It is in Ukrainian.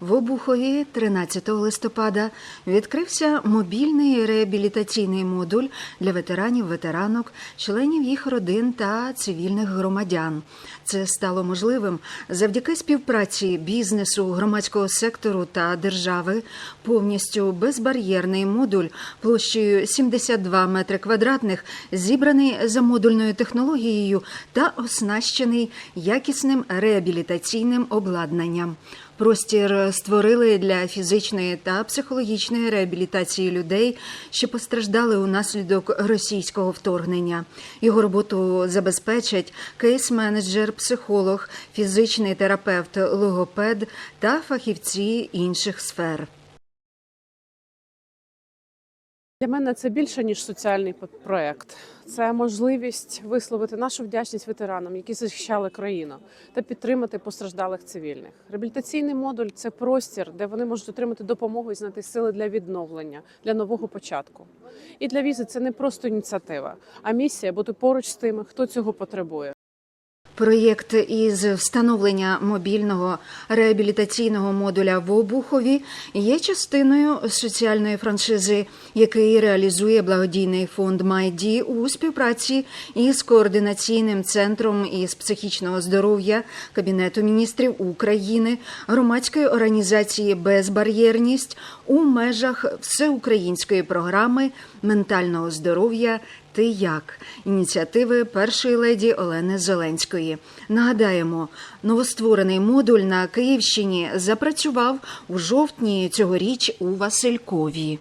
В Обухові 13 листопада відкрився мобільний реабілітаційний модуль для ветеранів, ветеранок, членів їх родин та цивільних громадян. Це стало можливим завдяки співпраці бізнесу, громадського сектору та держави. Повністю безбар'єрний модуль площею 72 метри квадратних, зібраний за модульною технологією та оснащений якісним реабілітаційним обладнанням. Простір створили для фізичної та психологічної реабілітації людей, що постраждали унаслідок російського вторгнення. Його роботу забезпечать кейс-менеджер, психолог, фізичний терапевт, логопед та фахівці інших сфер. Для мене це більше ніж соціальний проект. Це можливість висловити нашу вдячність ветеранам, які захищали країну, та підтримати постраждалих цивільних. Реабілітаційний модуль це простір, де вони можуть отримати допомогу і знайти сили для відновлення, для нового початку. І для візи це не просто ініціатива, а місія бути поруч з тими, хто цього потребує. Проєкт із встановлення мобільного реабілітаційного модуля в Обухові є частиною соціальної франшизи, який реалізує благодійний фонд Майді у співпраці із координаційним центром із психічного здоров'я Кабінету міністрів України, громадської організації Безбар'єрність у межах всеукраїнської програми ментального здоров'я ти як ініціативи першої леді Олени Зеленської. Нагадаємо, новостворений модуль на Київщині запрацював у жовтні цьогоріч у Василькові.